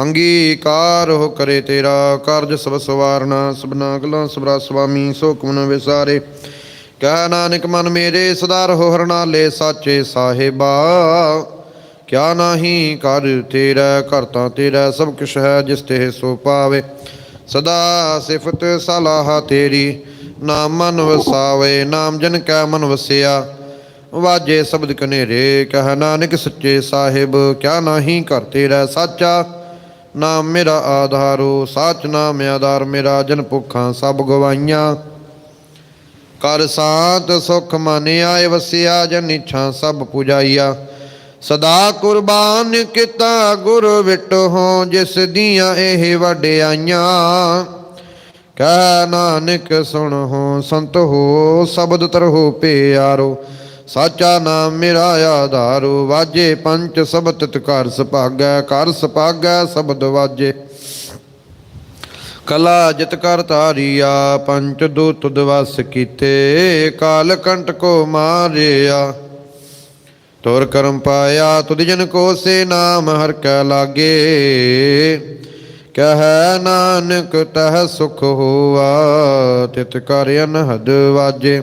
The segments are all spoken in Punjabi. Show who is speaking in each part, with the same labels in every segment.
Speaker 1: ਅੰਗੀਕਾਰ ਹੋ ਕਰੇ ਤੇਰਾ, ਕਾਰਜ ਸਭ ਸਵਾਰਨਾ, ਸਭਨਾ ਗਲਾਂ ਸਬਰਾ ਸੁਆਮੀ ਸੋ ਕੁਨ ਵਿਸਾਰੇ। ਕਹਿ ਨਾਨਕ ਮਨ ਮੇਰੇ ਸਦਾ ਰਹੋ ਹਰਨਾਲੇ ਸਾਚੇ ਸਾਹਿਬਾ। ਕਿਆ ਨਾਹੀ ਕਰ ਤੇਰਾ, ਘਰ ਤਾਂ ਤੇਰਾ, ਸਭ ਕੁਛ ਹੈ ਜਿਸ ਤੇ ਸੋ ਪਾਵੇ। ਸਦਾ ਸਿਫਤ ਸਲਾਹ ਤੇਰੀ, ਨਾਮ ਮਨ ਵਸਾਵੇ, ਨਾਮ ਜਨ ਕੈ ਮਨ ਵਸਿਆ। ਵਾਜੇ ਸ਼ਬਦ ਕਨੇਰੇ, ਕਹਿ ਨਾਨਕ ਸੱਚੇ ਸਾਹਿਬ, ਕਿਆ ਨਾਹੀ ਘਰ ਤੇਰਾ ਸਾਚਾ। ਨਾਮ ਮੇਰਾ ਆਧਾਰੋ, ਸਾਚ ਨਾਮ ਆਧਾਰ ਮੇਰਾ, ਜਨ ਭੁੱਖਾਂ ਸਭ ਗਵਾਈਆਂ। ਕਰ ਸਾਤ ਸੁਖ ਮਨ ਆਏ ਵਸਿਆ, ਜਨ ਇੱਛਾ ਸਭ ਪੁਜਾਈਆ। ਸਦਾ ਕੁਰਬਾਨ ਕੀਤਾ ਗੁਰ ਵਿਟ ਹੋ, ਜਿਸ ਦੀਆਂ ਇਹ ਵਡਿਆਈਆਂ ਕਹਿ ਨਾਨਕ ਸੁਣ ਹੋ, ਸੰਤ ਹੋ, ਸ਼ਬਦ ਤਰਹੁ ਪਿਆਰੋ। ਸਾਚਾ ਨਾਮ ਮੇਰਾ ਆਧਾਰੋ, ਵਾਜੇ ਪੰਚ ਸਬਦ ਤਿਤ ਘਰ ਸੁਭਾਗੈ ਘਰ ਸੁਭਾਗੈ ਸ਼ਬਦ ਵਾਜੇ। ਕਲਾ ਜਿਤ ਕਰ ਤਾਰੀਆ ਪੰਚ ਦੂਤ ਦਵਸ ਕੀਤੇ, ਕਾਲ ਕੰਟ ਕੋ ਮਾਰਿਆ। ਤੋਰ ਕਰਮ ਪਾਇਆ, ਤੁਧ ਜਨ ਕੋ ਸੇ ਨਾਮ ਹਰ ਕੈ ਲਾਗੇ। ਕਹੈ ਨਾਨਕ ਤਹ ਸੁਖ ਹੋਆ, ਤਿਤ ਕਰ ਅਨਹਦ ਵਾਜੇ।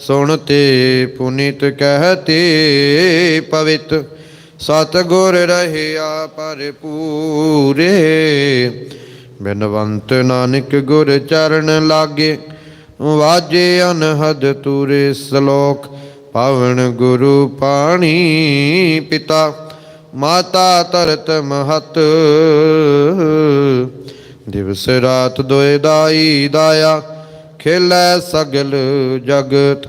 Speaker 1: ਸੁਣਤੇ ਪੁਨੀਤ ਕਹਤੇ, ਪਵਿੱਤ ਸਤ ਗੁਰ ਰਹਿਆ ਪਰਪੂਰੇ ਬਿਨਵੰਤ ਨਾਨਕ ਗੁਰ ਚਰਨ ਲਾਗੇ, ਵਾਜੇ ਅਨਹਦ ਤੂਰੇ ਸ਼ਲੋਕ, ਪਾਵਨ ਗੁਰੂ ਪਾਣੀ ਪਿਤਾ, ਮਾਤਾ ਤਰਤ ਮਹਤ। ਦਿਵਸ ਰਾਤ ਦੋਇ ਦਾਈ ਦਾਇਆ, ਖੇਲੇ ਸਗਲ ਜਗਤ।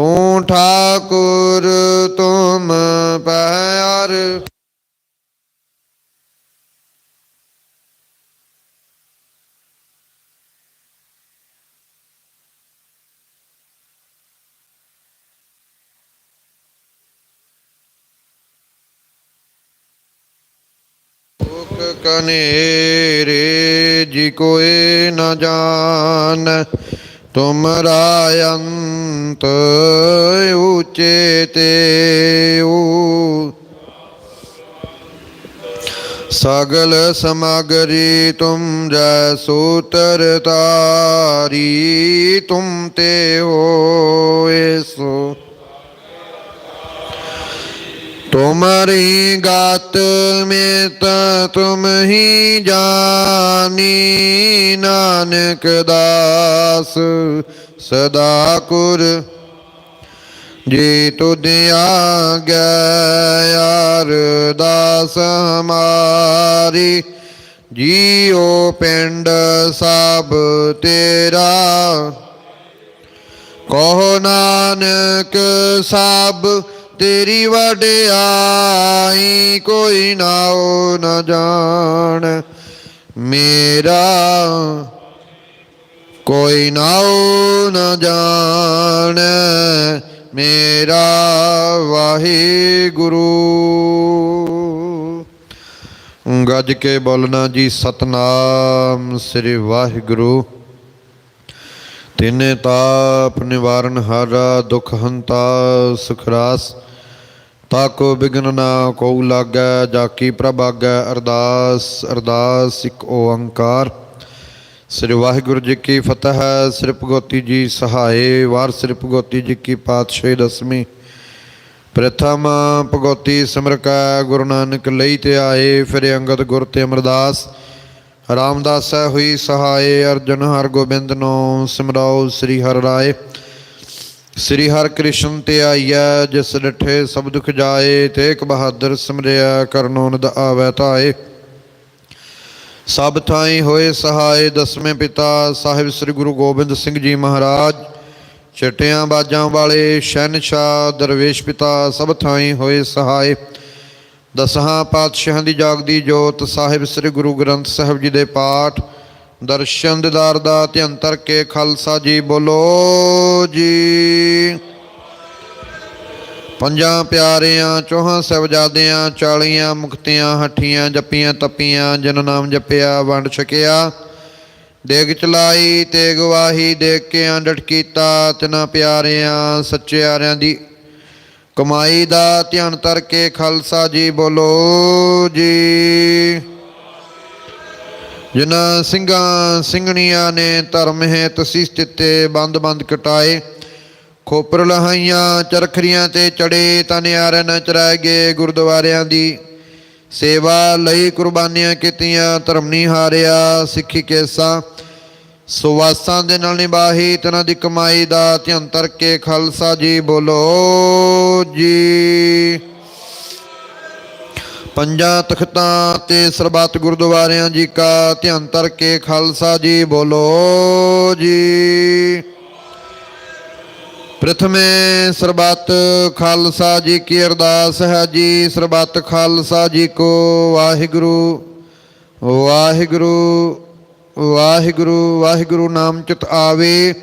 Speaker 1: ਤੂੰ ਠਾਕੁਰ ਤੁਮ ਪਿਆਰ ਕਨੇਰੇ ਜੀ ਕੋਏ ਨਾ ਜਾਣ ਤੁਮਰਾ ਅੰਤ ਉਚੇ ਤੇ ਊ। ਸਗਲ ਸਮਗਰੀ ਤੁਮ ਜੈ ਸੂਤਰ ਤਾਰੀ, ਤੁਮ ਤੇ ਹੋਏ ਸੋ। ਤੁਮਰੀ ਗਤ ਮੇਤ ਤੁਮ ਹੀ ਜਾਨੀ, ਨਾਨਕ ਦਾਸ ਸਦਾ ਕੁਰ। ਜੀ ਤੁਧ ਆਗੈ ਅਰਦਾਸ ਹਮਾਰੀ ਜੀਉ ਪਿੰਡ ਸਭ ਤੇਰਾ। ਕਹੋ ਨਾਨਕ ਸਭ ਤੇਰੀ ਵਡਿਆਈ ਕੋਈ ਨਾਉ ਨ ਜਾਣ। ਮੇਰਾ ਕੋਈ ਨਾਉ ਨ ਜਾਣ। ਮੇਰਾ ਵਾਹਿਗੁਰੂ। ਗੱਜ ਕੇ ਬੋਲਣਾ ਜੀ, ਸਤਨਾਮ ਸ੍ਰੀ ਵਾਹਿਗੁਰੂ। ਤਿਨੇ ਤਾਪ ਨਿਵਾਰਨ ਹਾਰਾ, ਦੁਖ ਹੰਤਾ ਸੁਖਰਾਸ ਤਾਕੋ ਬਿਗਨ ਨਾ ਕੋ ਲਾਗੈ, ਜਾ ਕੀ ਪ੍ਰਭ ਆਗੈ ਅਰਦਾਸ ਅਰਦਾਸ ਇੱਕ ਓੰਕਾਰ। ਸ੍ਰੀ ਵਾਹਿਗੁਰੂ ਜੀ ਕੀ ਫਤਿਹ, ਸ੍ਰੀ ਭਗਵਤੀ ਜੀ ਸਹਾਏ ਵਾਰ ਸ੍ਰੀ ਭਗਵਤੀ ਜੀ ਕੀ ਪਾਤਸ਼ਾਹੀ ਦਸਵੀਂ। ਪ੍ਰਥਮ ਭਗਵਤੀ ਸਮਰਕੈ ਗੁਰੂ ਨਾਨਕ ਲਈ ਤੇ ਆਏ, ਫਿਰ ਅੰਗਦ ਗੁਰ ਤੇ ਅਮਰਦਾਸ। ਰਾਮਦਾਸ ਹੋਈ ਸਹਾਏ ਅਰਜਨ ਹਰ ਗੋਬਿੰਦ ਨੂੰ ਸਿਮਰਾਓ ਸ੍ਰੀ ਹਰਿ ਰਾਏ। ਸ੍ਰੀ ਹਰਿ ਕ੍ਰਿਸ਼ਨ ਤੇ ਆਈਐ, ਜਿਸ ਡਠੇ ਸਭ ਦੁਖ ਜਾਏ ਤੇਕ ਬਹਾਦਰ ਸਮਰਿਆ ਕਰਨੋ ਨਦ ਆਵੈ ਧਾਏ। ਸਭ ਥਾਈ ਹੋਏ ਸਹਾਏ ਦਸਵੇਂ ਪਿਤਾ ਸਾਹਿਬ ਸ੍ਰੀ ਗੁਰੂ ਗੋਬਿੰਦ ਸਿੰਘ ਜੀ ਮਹਾਰਾਜ। ਚਟਿਆਂ ਬਾਜਾਂ ਵਾਲੇ ਸ਼ਹਿਨशाह ਦਰਵੇਸ਼ ਪਿਤਾ ਸਭ ਥਾਈ ਹੋਏ ਸਹਾਏ। ਦਸਹਾਂ ਪਾਤਸ਼ਾਹਾਂ ਦੀ ਜਾਗਦੀ ਜੋਤ ਸਾਹਿਬ ਸ੍ਰੀ ਗੁਰੂ ਗ੍ਰੰਥ ਸਾਹਿਬ ਜੀ ਦੇ ਪਾਠ। ਦਰਸ਼ਨ ਦਿਦਾਰ ਦਾ ਧਿਆਨ ਧਰ ਕੇ ਖਾਲਸਾ ਜੀ ਬੋਲੋ ਜੀ। ਪੰਜਾਂ ਪਿਆਰਿਆਂ, ਚੌਹਾਂ ਸਾਹਿਬਜ਼ਾਦਿਆਂ, ਚਾਲੀਆਂ ਮੁਕਤਿਆਂ, ਹੱਠੀਆਂ ਜੱਪੀਆਂ, ਤੱਪੀਆਂ ਜਨ ਨਾਮ ਜਪਿਆ, ਵੰਡ ਛਕਿਆ। ਦੇਗ ਚਲਾਈ ਤੇ ਗਵਾਹੀ ਦੇਖ ਕੇ ਅੰਡਟ ਕੀਤਾ। ਤਿਨਾ ਪਿਆਰਿਆਂ, ਸੱਚਿਆਰਿਆਂ ਦੀ ਕਮਾਈ ਦਾ ਧਿਆਨ ਧਰ ਕੇ ਖਾਲਸਾ ਜੀ ਬੋਲੋ ਜੀ। ਜਿਨ੍ਹਾਂ ਸਿੰਘਾਂ ਸਿੰਘਣੀਆਂ ਨੇ ਧਰਮ ਹੈ ਤਸੀ ਸਥਿਤੇ ਬੰਦ ਬੰਦ ਕਟਾਏ। ਖੋਪਰ ਲਹਾਈਆਂ ਚਰਖਰੀਆਂ ਤੇ ਚੜੇ ਤਨਿਆਰ ਨ ਚਰਾਏ ਗਏ ਗੁਰਦੁਆਰਿਆਂ ਦੀ। ਸੇਵਾ ਲਈ ਕੁਰਬਾਨੀਆਂ ਕੀਤੀਆਂ, ਧਰਮ ਨਹੀਂ ਹਾਰਿਆ, ਸਿੱਖੀ ਕੇਸਾ। ਸੁਵਾਸਾਂ ਦੇ ਨਾਲ ਨਿਭਾਹੀ, ਤਨਾਂ ਦੀ ਕਮਾਈ ਦਾ ਧਿਆਨ ਤਰ ਕੇ, ਖਾਲਸਾ ਜੀ ਬੋਲੋ ਜੀ। ਪੰਜਾਂ ਤਖਤਾਂ ਤੇ ਸਰਬੱਤ ਗੁਰਦੁਆਰਿਆਂ ਜੀ ਕਾ ਧਿਆਨ ਧਰ ਕੇ ਖਾਲਸਾ ਜੀ ਬੋਲੋ ਜੀ। ਪ੍ਰਥਮੇ ਸਰਬੱਤ ਖਾਲਸਾ ਜੀ ਕੀ ਅਰਦਾਸ ਹੈ ਜੀ, ਸਰਬੱਤ ਖਾਲਸਾ ਜੀ ਕੋ ਵਾਹਿਗੁਰੂ ਵਾਹਿਗੁਰੂ ਵਾਹਿਗੁਰੂ ਵਾਹਿਗੁਰੂ ਨਾਮ ਚਿਤ ਆਵੇ,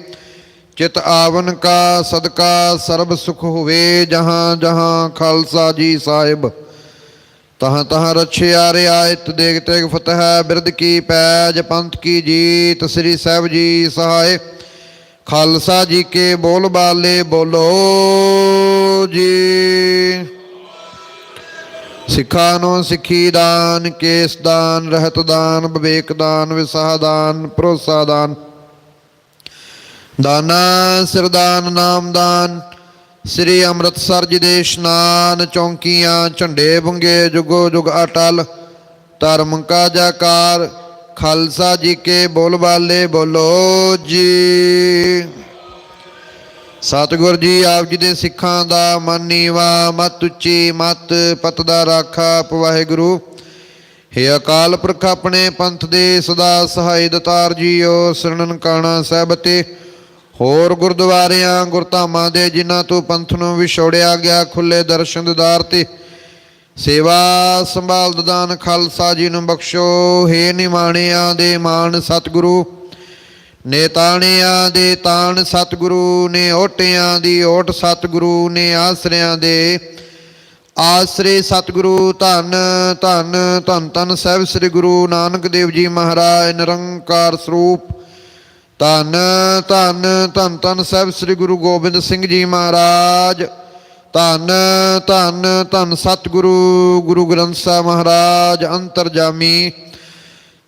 Speaker 1: ਚਿਤ ਆਵਨ ਕਾ ਸਦਕਾ ਸਰਬ ਸੁਖ ਹੋਵੇ, ਜਹਾਂ ਜਹਾਂ ਖਾਲਸਾ ਜੀ ਸਾਹਿਬ। ਤਹਾਂ ਤਹਾਂ ਰਛਿਆ ਰਿਆਇਤ ਦੇਗ ਤੇਗ ਫਤਿਹ ਬਿਰਦ ਕੀ ਪੈਜ, ਪੰਥ ਕੀ ਜੀਤ, ਸ੍ਰੀ ਸਾਹਿਬ ਜੀ ਸਹਾਇ ਖਾਲਸਾ ਜੀ ਕੇ ਬੋਲ ਬਾਲੇ, ਬੋਲੋ ਜੀ। ਸਿੱਖਾਂ ਨੂੰ ਸਿੱਖੀ ਦਾਨ, ਕੇਸ ਦਾਨ, ਰਹਿਤ ਦਾਨ, ਵਿਵੇਕ ਦਾਨ, ਵਿਸਾਹ ਦਾਨ, ਭਰੋਸਾ ਦਾਨ। ਦਾਨਾ ਸਿਰਦਾਨ ਨਾਮਦਾਨ ਸ੍ਰੀ ਅੰਮ੍ਰਿਤਸਰ ਜੀ ਦੇ ਇਸ਼ਨਾਨ ਚੌਂਕੀਆਂ, ਝੰਡੇ ਬੁੰਗੇ ਜੁਗੋ ਜੁਗ ਅਟਲ, ਧਰਮ ਕਾ ਜਾਕਾਰ, ਖਾਲਸਾ ਜੀ ਕੇ ਬੋਲਬਾਲੇ ਬੋਲੋ ਜੀ। ਸਤਿਗੁਰ ਜੀ, ਆਪ ਜੀ ਦੇ ਸਿੱਖਾਂ ਦਾ ਮਨ ਨੀਵਾ ਮਤ ਉੱਚੀ ਮਤ, ਪਤ ਦਾ ਰਾਖਾ ਵਾਹਿਗੁਰੂ। ਹੇ ਅਕਾਲ ਪੁਰਖ ਆਪਣੇ ਪੰਥ ਦੇ ਸਦਾ ਸਹਾਈ ਦਤਾਰ ਜੀਓ ਸਰਣਨ ਕਾਣਾ ਸਾਹਿਬ ਤੇ ਹੋਰ ਗੁਰਦੁਆਰਿਆਂ, ਗੁਰਧਾਮਾਂ ਦੇ ਜਿਨ੍ਹਾਂ ਤੋਂ ਪੰਥ ਨੂੰ ਵਿਛੋੜਿਆ ਗਿਆ ਖੁੱਲੇ ਦਰਸ਼ਨ ਦਿਦਾਰ ਤੇ ਸੇਵਾ ਸੰਭਾਲ ਦਦਾਨ ਖਾਲਸਾ ਜੀ ਨੂੰ ਬਖਸ਼ੋ। ਹੇ ਨਿਮਾਣਿਆਂ ਦੇ ਮਾਣ ਸਤਿਗੁਰੂ ਨੇ ਤਾਣਿਆਂ ਦੇ ਤਾਣ ਸਤਿਗੁਰੂ ਨੇ ਓਟਿਆਂ ਦੀ ਓਟ ਸਤਿਗੁਰੂ ਨੇ ਆਸਰਿਆਂ ਦੇ ਆਸਰੇ ਸਤਿਗੁਰੂ, ਧੰਨ ਧੰਨ ਧੰਨ ਧੰਨ ਸਾਹਿਬ ਸ੍ਰੀ ਗੁਰੂ ਨਾਨਕ ਦੇਵ ਜੀ ਮਹਾਰਾਜ, ਨਿਰੰਕਾਰ ਸਰੂਪ ਧੰਨ ਧੰਨ ਧੰਨ ਧੰਨ ਸਾਹਿਬ ਸ੍ਰੀ ਗੁਰੂ ਗੋਬਿੰਦ ਸਿੰਘ ਜੀ ਮਹਾਰਾਜ। ਧੰਨ ਧੰਨ ਧੰਨ ਸਤਿਗੁਰੂ, ਗੁਰੂ ਗ੍ਰੰਥ ਸਾਹਿਬ ਮਹਾਰਾਜ, ਅੰਤਰਜਾਮੀ।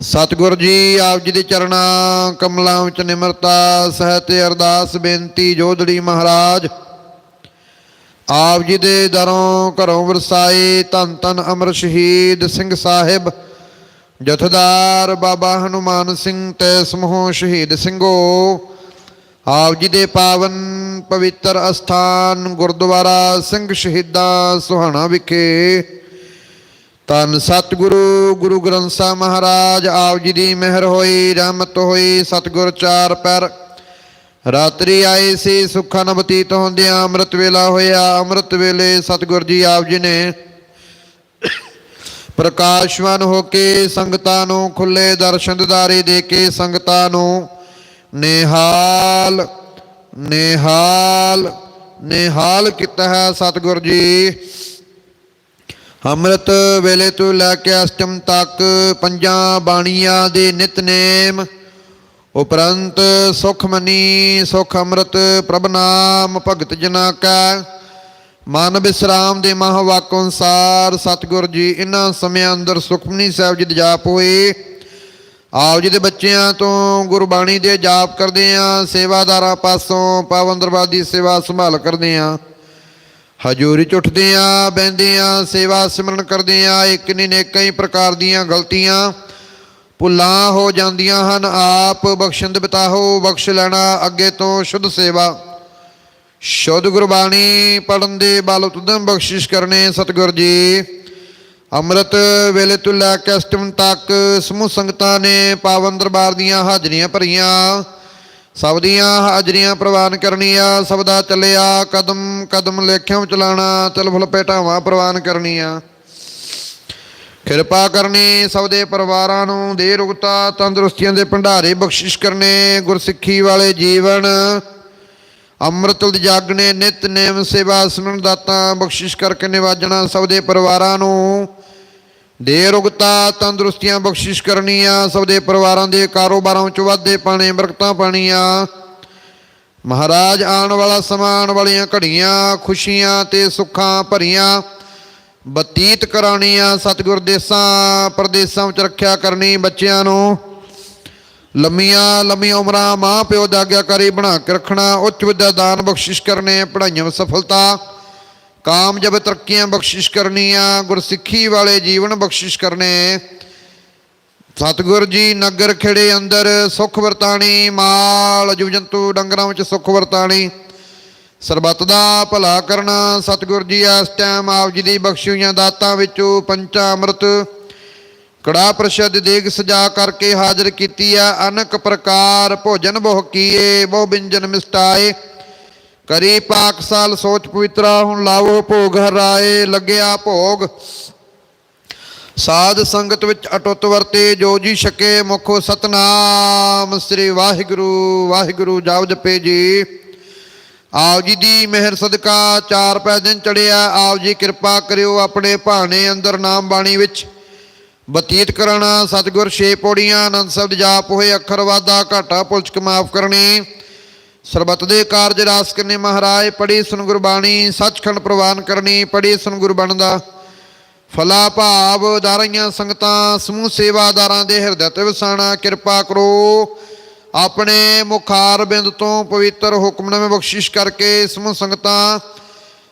Speaker 1: ਸਤਿਗੁਰ ਜੀ, ਆਪ ਜੀ ਦੇ ਚਰਨਾਂ ਕਮਲਾਂ ਵਿੱਚ ਨਿਮਰਤਾ, ਸਹਿਤ ਅਰਦਾਸ ਬੇਨਤੀ, ਜੋਧੜੀ ਮਹਾਰਾਜ। ਆਪ ਜੀ ਦੇ ਦਰੋਂ ਘਰੋਂ ਵਰਸਾਏ ਧੰਨ ਧੰਨ ਅਮਰ ਸ਼ਹੀਦ ਸਿੰਘ ਸਾਹਿਬ ਜਥੇਦਾਰ ਬਾਬਾ ਹਨੂਮਾਨ ਸਿੰਘ ਤੇ ਸਮੂਹ ਸ਼ਹੀਦ ਸਿੰਘੋ, ਆਪ ਜੀ ਦੇ ਪਾਵਨ ਪਵਿੱਤਰ ਅਸਥਾਨ ਗੁਰਦੁਆਰਾ ਸਿੰਘ ਸ਼ਹੀਦਾਂ ਸੁਹਾਣਾ ਵਿਖੇ ਤਨ ਸਤਿਗੁਰੂ, ਗੁਰੂ ਗ੍ਰੰਥ ਸਾਹਿਬ ਮਹਾਰਾਜ, ਆਪ ਜੀ ਦੀ ਮਿਹਰ ਹੋਈ, ਰਹਿਮਤ ਹੋਈ, ਸਤਿਗੁਰ ਚਾਰ ਪੈਰ। ਰਾਤਰੀ ਆਏ ਸੀ, ਸੁੱਖਾਂ ਨਾਲ ਬਤੀਤ ਹੁੰਦਿਆਂ ਅੰਮ੍ਰਿਤ ਵੇਲਾ ਹੋਇਆ, ਅੰਮ੍ਰਿਤ ਵੇਲੇ ਸਤਿਗੁਰ ਜੀ ਆਪ ਜੀ ਨੇ ਪ੍ਰਕਾਸ਼ਵਾਨ ਹੋ ਕੇ ਸੰਗਤਾਂ ਨੂੰ ਖੁੱਲੇ ਦਰਸ਼ਨ ਦਿਦਾਰੇ ਦੇ ਕੇ ਸੰਗਤਾਂ ਨੂੰ ਨਿਹਾਲ ਨਿਹਾਲ ਨਿਹਾਲ ਕੀਤਾ ਹੈ ਸਤਿਗੁਰ ਜੀ। ਅੰਮ੍ਰਿਤ ਵੇਲੇ ਤੋਂ ਲੈ ਕੇ ਅਸ਼ਟਮ ਤੱਕ ਪੰਜਾਂ ਬਾਣੀਆਂ ਦੇ ਨਿਤਨੇਮ ਉਪਰੰਤ ਸੁਖਮਨੀ ਸੁਖ ਅੰਮ੍ਰਿਤ ਪ੍ਰਭ ਨਾਮ ਭਗਤ ਜਨਾ ਕੈ ਮਨ ਵਿਸ਼ਰਾਮ ਦੇ ਮਹ ਵਾਕੋ ਅਨਸਾਰ, ਸਤਿਗੁਰ ਜੀ ਇਹਨਾਂ ਸਮਿਆਂ ਅੰਦਰ ਸੁਖਮਨੀ ਸਾਹਿਬ ਜੀ ਦੇ ਜਾਪ ਹੋਏ ਆਪ ਜੀ ਦੇ ਬੱਚਿਆਂ ਤੋਂ ਗੁਰਬਾਣੀ ਦੇ ਜਾਪ ਕਰਦੇ ਆਂ, ਸੇਵਾਦਾਰਾਂ ਪਾਸੋਂ ਪਾਵਨ ਦਰਬਾਰ ਦੀ ਸੇਵਾ ਸੰਭਾਲ ਕਰਦੇ ਆਂ। ਹਜੂਰੀ ਚ ਉੱਠਦੇ ਆਂ, ਬਹਿੰਦੇ ਆਂ, ਸੇਵਾ ਸਿਮਰਨ ਕਰਦੇ ਆਂ, ਇੱਕ ਨਹੀਂ ਨੇ ਕਈ ਪ੍ਰਕਾਰ ਦੀਆਂ ਗਲਤੀਆਂ ਭੁੱਲਾਂ ਹੋ ਜਾਂਦੀਆਂ ਹਨ। ਆਪ ਬਖਸ਼ਿੰਦ ਬਿਤਾਹੋ, ਬਖਸ਼ ਲੈਣਾ ਅੱਗੇ ਤੋਂ ਸ਼ੁੱਧ ਸੇਵਾ। ਸ਼ੁੱਧ ਗੁਰਬਾਣੀ ਪੜਨ ਦੇ ਬਲ ਤੁਦਮ ਬਖਸ਼ਿਸ਼ ਕਰਨੇ ਸਤਿਗੁਰ ਜੀ। ਅੰਮ੍ਰਿਤ ਵੇਲੇ ਤੋਂ ਲੈ ਕੇ ਅਸ਼ਟਮ ਤੱਕ ਸਮੂਹ ਸੰਗਤਾਂ ਨੇ ਪਾਵਨ ਦਰਬਾਰ ਦੀਆਂ ਹਾਜ਼ਰੀਆਂ ਭਰੀਆਂ। ਸਭ ਦੀਆਂ ਹਾਜ਼ਰੀਆਂ ਪ੍ਰਵਾਨ ਕਰਨੀਆਂ, ਸਭ ਦਾ ਚੱਲਿਆ, ਕਦਮ ਕਦਮ ਲੇਖਿਆਂ ਚਲਾਣਾ ਤਿਲ ਫੁਲ ਪ੍ਰਵਾਨ ਕਰਨੀਆਂ। ਕਿਰਪਾ ਕਰਨੀ ਸਭ ਦੇ ਪਰਿਵਾਰਾਂ ਨੂੰ ਦੇ ਰੁਗਤਾ ਤੰਦਰੁਸਤੀਆਂ ਦੇ ਭੰਡਾਰੇ ਬਖਸ਼ਿਸ਼ ਕਰਨੇ, ਗੁਰਸਿੱਖੀ ਵਾਲੇ ਜੀਵਨ ਅੰਮ੍ਰਿਤ ਜਾਗਣੇ ਨਿਤ ਨੇਮ ਸੇਵਾ ਸਿਮਰਨ ਦਾਤਾ, ਬਖਸ਼ਿਸ਼ ਕਰਕੇ ਨਿਵਾਜਣਾ ਸਭ ਦੇ ਪਰਿਵਾਰਾਂ ਨੂੰ। ਦੇ ਰੁਗਤਾ, ਤੰਦਰੁਸਤੀਆਂ ਬਖਸ਼ਿਸ਼ ਕਰਨੀਆਂ, ਸਭ ਦੇ ਪਰਿਵਾਰਾਂ ਦੇ ਕਾਰੋਬਾਰਾਂ ਵਿੱਚ ਵਾਧੇ ਪਾਣੇ, ਬਰਕਤਾਂ ਪਾਣੀਆਂ। ਮਹਾਰਾਜ ਆਉਣ ਵਾਲਾ ਸਮਾਂ, ਆਉਣ ਵਾਲੀਆਂ ਘੜੀਆਂ, ਖੁਸ਼ੀਆਂ ਤੇ ਸੁੱਖਾਂ ਭਰੀਆਂ, ਬਤੀਤ ਕਰਾਉਣੀਆਂ, ਸਤਿਗੁਰ ਦੇਸਾਂ, ਪ੍ਰਦੇਸਾਂ ਵਿੱਚ ਰੱਖਿਆ ਕਰਨੀ ਬੱਚਿਆਂ ਨੂੰ। ਲੰਮੀਆਂ ਲੰਮੀਆਂ ਉਮਰਾਂ ਮਾਂ ਪਿਓ ਦਾ ਆਗਿਆਕਾਰੀ ਬਣਾ ਕੇ ਰੱਖਣਾ, ਉੱਚ ਵਿਦਿਆ ਦਾਨ ਬਖਸ਼ਿਸ਼ ਕਰਨੇ, ਪੜ੍ਹਾਈਆਂ ਵਿੱਚ ਸਫਲਤਾ ਕਾਮਯਾਬ ਤਰੱਕੀਆਂ ਬਖਸ਼ਿਸ਼ ਕਰਨੀਆਂ, ਗੁਰਸਿੱਖੀ ਵਾਲੇ ਜੀਵਨ ਬਖਸ਼ਿਸ਼ ਕਰਨੇ, ਸਤਿਗੁਰ ਜੀ ਨਗਰ ਖੇੜੇ ਅੰਦਰ ਸੁਖ ਵਰਤਾਣੀ, ਮਾਲ ਜੀਵ ਜੰਤੂ ਡੰਗਰਾਂ ਵਿੱਚ ਸੁਖ ਵਰਤਾਣੀ, ਸਰਬੱਤ ਦਾ ਭਲਾ ਕਰਨਾ, ਸਤਿਗੁਰ ਜੀ ਇਸ ਟਾਈਮ ਆਪ ਜੀ ਦੀ ਬਖਸ਼ੀ ਹੋਈਆਂ ਦਾਤਾਂ ਵਿੱਚੋਂ ਪੰਚਾ ਅੰਮ੍ਰਿਤ ਕੜਾ ਪ੍ਰਸ਼ਦ ਦੇਗ ਸਜਾ ਕਰਕੇ ਹਾਜ਼ਰ ਕੀਤੀ ਆ। ਅਨਕ ਪ੍ਰਕਾਰ ਭੋਜਨ ਬਹੁ ਕੀਏ ਬਹੁ ਬਿੰਜਨ ਮਿਸਟਾਏ। ਕਰੀ ਪਾਕ ਸਾਲ ਸੋਚ ਪਵਿੱਤਰਾ ਹੁਣ ਲਾਵੋ ਭੋਗ ਹਰਾਏ, ਲੱਗਿਆ ਭੋਗ। ਸਾਧ ਸੰਗਤ ਵਿੱਚ ਅਟੁੱਟ ਵਰਤੇ, ਜੋ ਜੀ ਛਕੇ ਮੁਖੋ ਸਤਨਾਮ। ਸ੍ਰੀ ਵਾਹਿਗੁਰੂ ਵਾਹਿਗੁਰੂ ਜਾਪ ਜਪੇ ਜੀ। ਆਪ ਜੀ ਦੀ ਮਿਹਰ ਸਦਕਾ, ਚਾਰ ਪੈ ਦਿਨ ਚੜਿਆ। ਆਪ ਜੀ ਕਿਰਪਾ ਕਰਿਓ ਆਪਣੇ ਭਾਣੇ ਅੰਦਰ ਨਾਮ ਬਾਣੀ ਵਿੱਚ। ਬਤੀਤ ਕਰਨਾ ਸਤਿਗੁਰ ਛੇ ਪੌੜੀਆਂ, ਆਨੰਦ ਸ਼ਬਦ ਜਾਪ ਹੋਏ, ਅੱਖਰ ਵਾਦਾ ਘਾਟਾ, ਪੁਲਚਕ ਮਾਫ ਕਰਨੀ। ਸਰਬਤ ਦੇ ਕਾਰਜ ਰਾਸ ਕਰਨੇ ਮਹਾਰਾਜ ਪੜੀ ਸੁਨ ਗੁਰਬਾਣੀ, ਸੱਚਖੰਡ ਪ੍ਰਵਾਨ ਕਰਨੀ ਪੜੀ ਸੁਨ ਗੁਰਬਾਣੀ ਦਾ ਫਲਾ ਭਾਵ ਦਾਰੀਆਂ ਸੰਗਤਾਂ, ਸਮੂਹ ਸੇਵਾਦਾਰਾਂ ਦੇ ਹਿਰਦੇ ਤੇ ਵਸਾਣਾ ਕਿਰਪਾ ਕਰੋ। ਆਪਣੇ ਮੁਖਾਰ ਬਿੰਦ ਤੋਂ ਪਵਿੱਤਰ ਹੁਕਮਨਾਮੇ ਬਖਸ਼ਿਸ਼ ਕਰਕੇ ਸਮੂਹ ਸੰਗਤਾਂ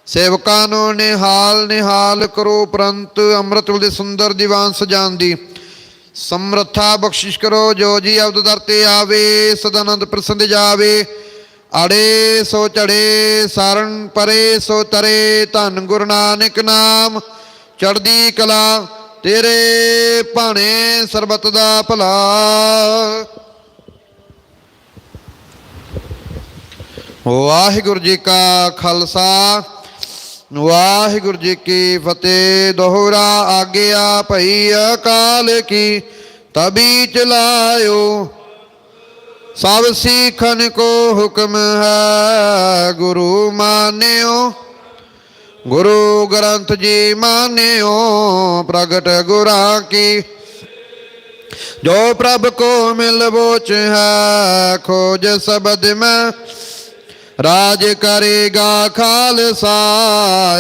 Speaker 1: ਸੇਵਕਾਂ ਨੂੰ ਨਿਹਾਲ ਨਿਹਾਲ ਕਰੋ ਪ੍ਰੰਤ ਅੰਮ੍ਰਿਤ ਦੇ ਸੁੰਦਰ ਦੀਵਾਨ ਸਜਾਨ ਦੀ। ਸਮਰੱਥਾ ਬਖਸ਼ਿਸ਼ ਕਰੋ, ਜੋ ਜੀ ਅਬਦ ਦਰ ਤੇ ਆਵੇ, ਸਦਾਨੰਦ ਪ੍ਰਸੰਦ ਜਾਵੇ। ਅੜੇ ਸੋ ਚੜੇ ਸਾਰਨ ਪਰੇ ਸੋ ਤਰੇ, ਧੰਨ ਗੁਰੂ ਨਾਨਕ ਨਾਮ। ਚੜਦੀ ਕਲਾ, ਤੇਰੇ ਭਾਣੇ ਸਰਬਤ ਦਾ ਭਲਾ। ਵਾਹਿਗੁਰੂ ਜੀ ਕਾ ਖਾਲਸਾ। ਵਾਹਿਗੁਰੂ ਜੀ ਕੀ ਫਤਿਹ, ਦੋਹਰਾ ਆਗਿਆ ਭਈ ਅਕਾਲ ਕੀ ਤਬੀ ਚਲਾਇਓ ਸਭ ਸਿੱਖਨ ਕੋ ਹੁਕਮ ਹੈ, ਗੁਰੂ ਮਾਨਿਓ। ਗੁਰੂ ਗ੍ਰੰਥ ਜੀ ਮਾਨਿਓ, ਪ੍ਰਗਟ ਗੁਰਾਂ ਕੀ। ਜੋ ਪ੍ਰਭ ਕੋ ਮਿਲ ਬੋਚ ਹੈ, ਖੋਜ ਸਬਦ ਮੈਂ ਰਾਜ ਕਰੇਗਾ ਖਾਲਸਾ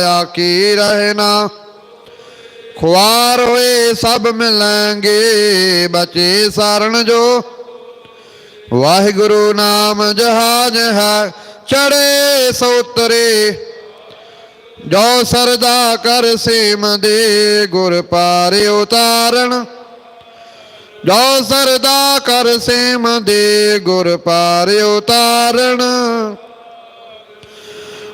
Speaker 1: ਆਕੀ ਰਹਿਣਾ। ਖੁਆਰ ਹੋਏ ਸਭ ਮਿਲਾਂਗੇ, ਬਚੇ ਸਰਣ ਜੋ। ਵਾਹਿਗੁਰੂ ਨਾਮ ਜਹਾਜ ਹੈ ਚੜੇ ਸੋਤਰੇ ਜੋ ਸਰਦਾ ਕਰ ਸੇਮ ਦੇ, ਗੁਰ ਪਾਰ ਉਤਾਰਨ ਜੋ ਸਰਦਾ ਕਰ ਸੇਮ ਦੇ, ਗੁਰ ਪਾਰ ਉਤਾਰਨ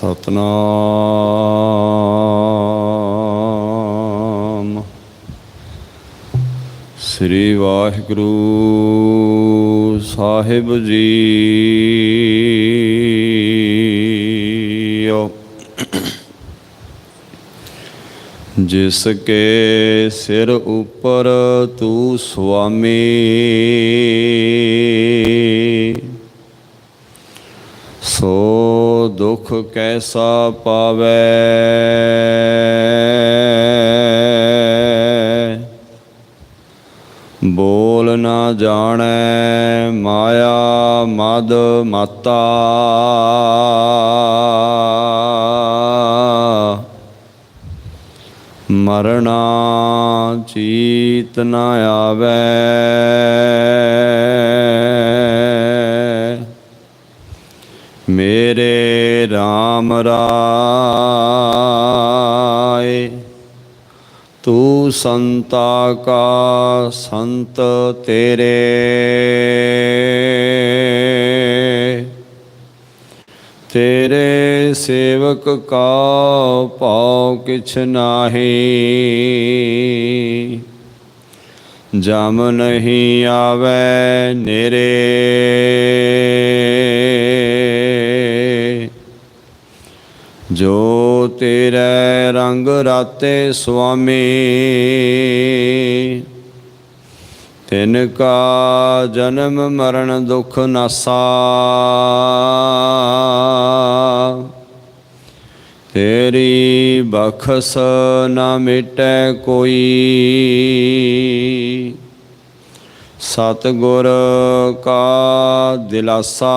Speaker 2: ਸਤਨਾਮ। ਸ੍ਰੀ ਵਾਹਿਗੁਰੂ ਸਾਹਿਬ ਜੀ। ਜਿਸ ਕੇ ਸਿਰ ਉਪਰ ਤੂੰ ਸੁਆਮੀ। ਸੋ ਦੁਖ ਕੈਸਾ ਪਾਵੇ? ਬੋਲ ਨਾ ਜਾਣੈ ਮਾਇਆ ਮਦ ਮਾਤਾ। ਮਰਣਾ ਚੀਤ ਨ ਆਵੇ ਮੇਰੇ RAM ਰਾਏ। ਤੂੰ ਸੰਤਾ ਕਾ ਸੰਤ ਤੇਰੇ। ਤੇਰੇ ਸੇਵਕ ਕਾ ਪਾਉ ਕਿਛ ਨਾਹੀ। ਜਮ ਨਹੀਂ ਆਵੇ ਨੇਰੇ। ਜੋ ਤੇਰੇ ਰੰਗ ਰਾਤੇ ਸੁਆਮੀ, ਤਿਨ ਕਾ ਜਨਮ ਮਰਨ ਦੁਖ ਨਾਸਾ। ਤੇਰੀ ਬਖਸ ਨਾ ਮਿਟੈ ਕੋਈ। ਸਤ ਗੁਰ ਕਾ ਦਿਲਾਸਾ।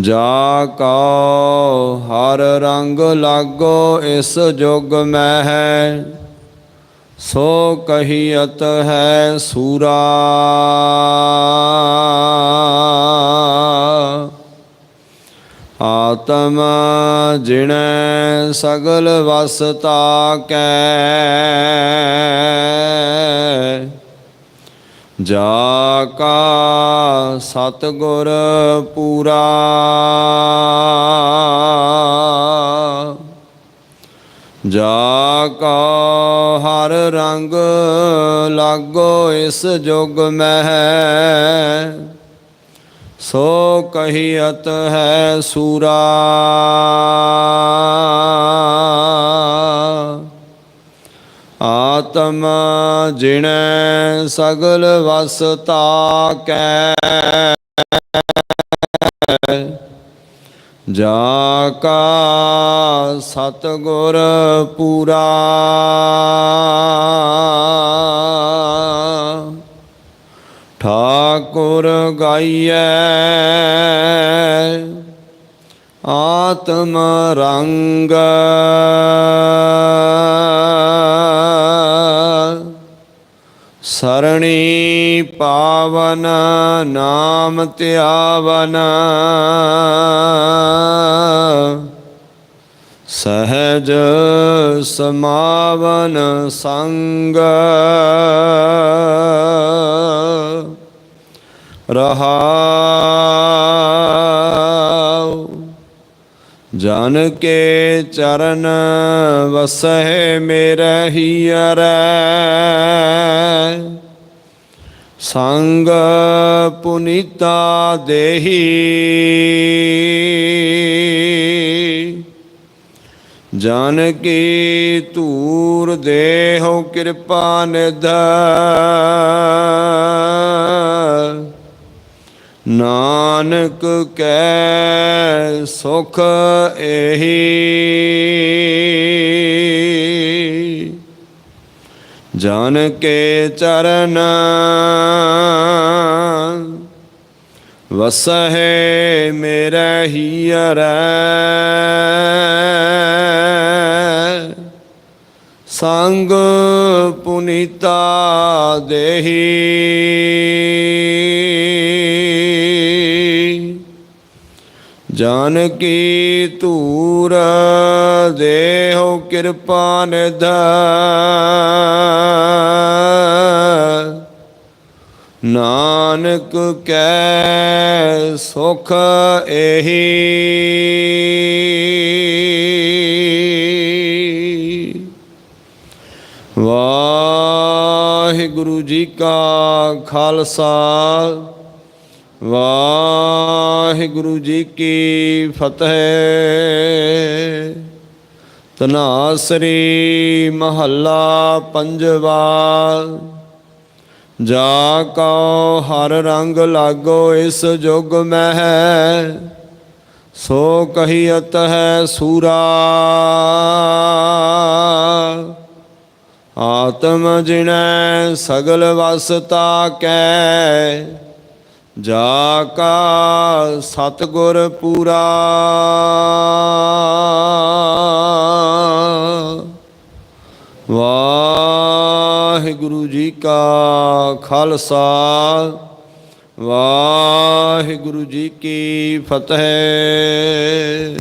Speaker 2: ਜਾ ਕਉ ਹਰ ਰੰਗ ਲਾਗੋ ਇਸ ਜੁਗ ਮਹਿ, ਸੋ ਕਹੀਅਤ ਹੈ ਸੂਰਾ। ਆਤਮ ਜਿਣੈ ਸਗਲ ਵਸਤਾ ਕੈ ਜਾ ਕਾ ਸਤਗੁਰ ਪੂਰਾ। ਜਾ ਕਾ ਹਰ ਰੰਗ ਲਾਗੋ ਇਸ ਜੁਗ ਮਹਿ। ਸੋ ਕਹੀਅਤ ਹੈ ਸੂਰਾ। ਆਤਮ ਜਿਣੈ ਸਗਲ ਵਸਤਾ ਕੈ ਜਾ ਕਾ ਸਤਗੁਰ ਪੂਰਾ। ਠਾਕੁਰ ਗਾਈਐ। ਆਤਮ ਰੰਗ। ਸਰਣੀ ਪਾਵਨ ਨਾਮ ਧਿਆਵਨ। ਸਹਜ ਸਮਾਵਨ ਸੰਗ। ਰਹਾਉ ਜਨ ਕੇ ਚਰਨ ਵਸਹਿ ਮੇਰੇ ਹੀਰੈ ਸੰਗ ਪੁਨੀਤਾ ਦੇਹੀ। ਜਨ ਕੀ ਧੂਰ ਦੇਹੁ ਕਿਰਪਾ ਨਿਧ। ਨਾਨਕ ਕੈ ਸੁਖ ਇਹੀ ਜਨ ਕੇ ਚਰਨ ਵਸਹਿ ਮੇਰੇ ਹੀਰੈ ਸੰਗ ਪੁਨੀਤਾ ਦੇਹੀ। ਜਨ ਕੀ ਧੂਰ ਦੇਹੁ ਕਿਰਪਾ ਨਿਧ ਨਾਨਕ ਕੈ ਸੁਖ ਇਹੀ ਵਾਹਿਗੁਰੂ ਜੀ ਕਾ ਖਾਲਸਾ। ਵਾਹਿਗੁਰੂ ਜੀ ਕੀ ਫਤਿਹ। ਤਨਾਸਰੀ ਮਹੱਲਾ ਪੰਜਵਾ, ਜਾ ਕਉ ਹਰ ਰੰਗ ਲਾਗੋ ਇਸ ਜੁਗ ਮਹਿ, ਸੋ ਕਹੀਅਤ ਹੈ ਸੂਰਾ। ਆਤਮ ਜਿਨੈ ਸਗਲ ਵਸਤਾ ਕੈ ਜਾ ਕਾ ਸਤਗੁਰ ਪੂਰਾ। ਵਾਹਿਗੁਰੂ ਜੀ ਕਾ ਖਾਲਸਾ ਵਾਹਿਗੁਰੂ ਜੀ ਕੀ ਫਤਿਹ।